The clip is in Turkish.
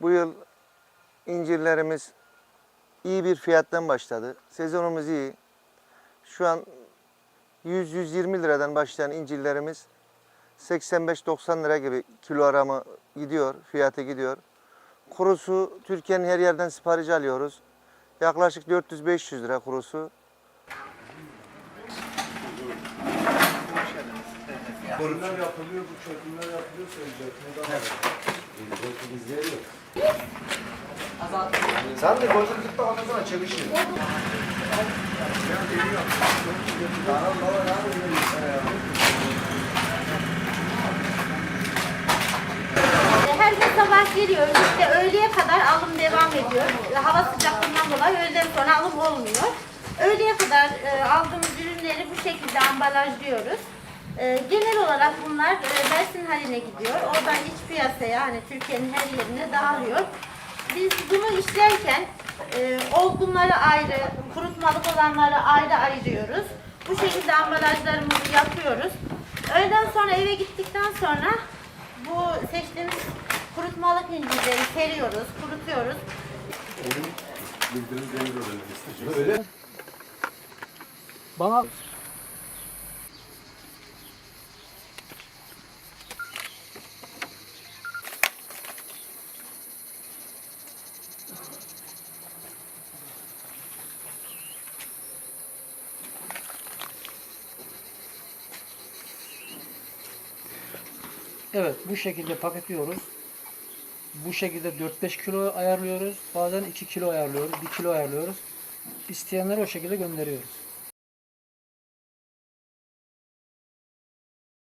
Bu yıl incirlerimiz iyi bir fiyattan başladı. Sezonumuz iyi. Şu an 100-120 liradan başlayan incirlerimiz 85-90 lira gibi kilo aramı gidiyor, fiyatı gidiyor. Kurusu Türkiye'nin her yerden sipariş alıyoruz. Yaklaşık 400-500 lira kurusu. Bunlar yapılıyor, bu çökümler yapılıyor Sen de tıkta ondan sonra çekişir. Her gün sabah geliyoruz. İşte öğleye kadar alım devam ediyor. Hava sıcaklığından dolayı öğleden sonra alım olmuyor. Öğleye kadar e, aldığımız ürünleri bu şekilde ambalajlıyoruz. E, genel olarak bunlar e, Mersin haline gidiyor. Oradan iç piyasaya hani Türkiye'nin her yerine dağılıyor. Biz bunu işlerken e, olgunları ayrı, kurutmalık olanları ayrı ayırıyoruz. Bu şekilde ambalajlarımızı yapıyoruz. Öğleden sonra eve gittikten sonra bu seçtiğimiz kurutmalık incirleri seriyoruz, kurutuyoruz. Bana Evet bu şekilde paketliyoruz. Bu şekilde 4-5 kilo ayarlıyoruz. Bazen 2 kilo ayarlıyoruz, 1 kilo ayarlıyoruz. İsteyenleri o şekilde gönderiyoruz.